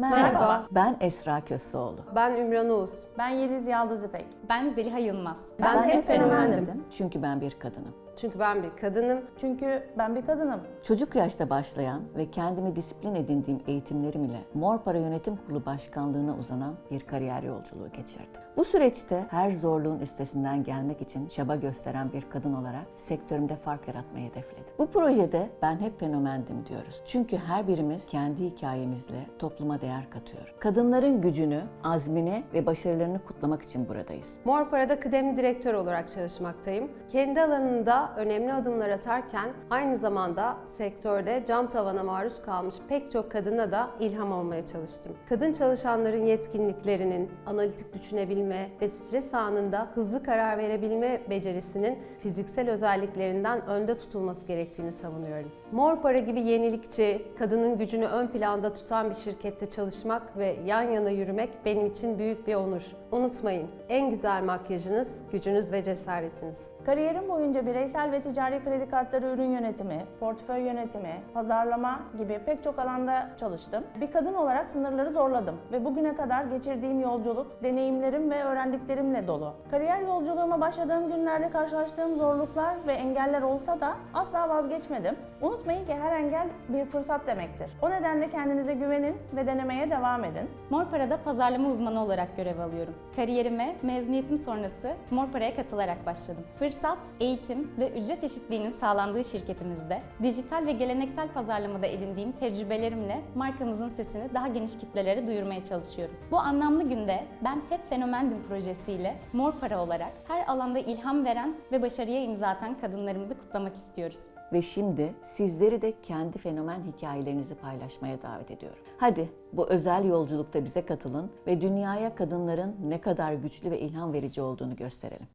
Merhaba. Ben Esra Köseoğlu. Ben Ümran Uğuz. Ben Yeliz Yaldız İpek. Ben Zeliha Yılmaz. Ben hep fenomendim. Çünkü ben bir kadınım. Çünkü ben bir kadınım. Çünkü ben bir kadınım. Çocuk yaşta başlayan ve kendimi disiplin edindiğim eğitimlerim ile Mor Para Yönetim Kurulu Başkanlığına uzanan bir kariyer yolculuğu geçirdim. Bu süreçte her zorluğun üstesinden gelmek için çaba gösteren bir kadın olarak sektörümde fark yaratmayı hedefledim. Bu projede ben hep fenomendim diyoruz. Çünkü her birimiz kendi hikayemizle topluma değer katıyor. Kadınların gücünü, azmini ve başarılarını kutlamak için buradayız. Mor Para'da kıdemli direktör olarak çalışmaktayım. Kendi alanında önemli adımlar atarken aynı zamanda sektörde cam tavana maruz kalmış pek çok kadına da ilham olmaya çalıştım. Kadın çalışanların yetkinliklerinin, analitik düşünebilme ve stres anında hızlı karar verebilme becerisinin fiziksel özelliklerinden önde tutulması gerektiğini savunuyorum. Mor Para gibi yenilikçi, kadının gücünü ön planda tutan bir şirkette çalışmak ve yan yana yürümek benim için büyük bir onur. Unutmayın, en güzel makyajınız gücünüz ve cesaretiniz. Kariyerim boyunca bireysel ve ticari kredi kartları ürün yönetimi, portföy yönetimi, pazarlama gibi pek çok alanda çalıştım. Bir kadın olarak sınırları zorladım ve bugüne kadar geçirdiğim yolculuk, deneyimlerim ve öğrendiklerimle dolu. Kariyer yolculuğuma başladığım günlerde karşılaştığım zorluklar ve engeller olsa da asla vazgeçmedim. Unutmayın ki her engel bir fırsat demektir. O nedenle kendinize güvenin ve denemeye devam edin. Morpara'da pazarlama uzmanı olarak görev alıyorum. Kariyerime mezuniyetim sonrası Morpara'ya katılarak başladım. Fırsat, eğitim ve ücret eşitliğinin sağlandığı şirketimizde dijital ve geleneksel pazarlamada edindiğim tecrübelerimle markamızın sesini daha geniş kitlelere duyurmaya çalışıyorum. Bu anlamlı günde ben hep fenomendim projesiyle Morpara olarak her alanda ilham veren ve başarıya imza atan kadınlarımızı kutlamak istiyoruz. Ve şimdi sizleri de kendi fenomen hikayelerinizi paylaşmaya davet ediyorum. Hadi bu özel yolculukta bize katılın ve dünyaya kadınların ne kadar güçlü ve ilham verici olduğunu gösterelim.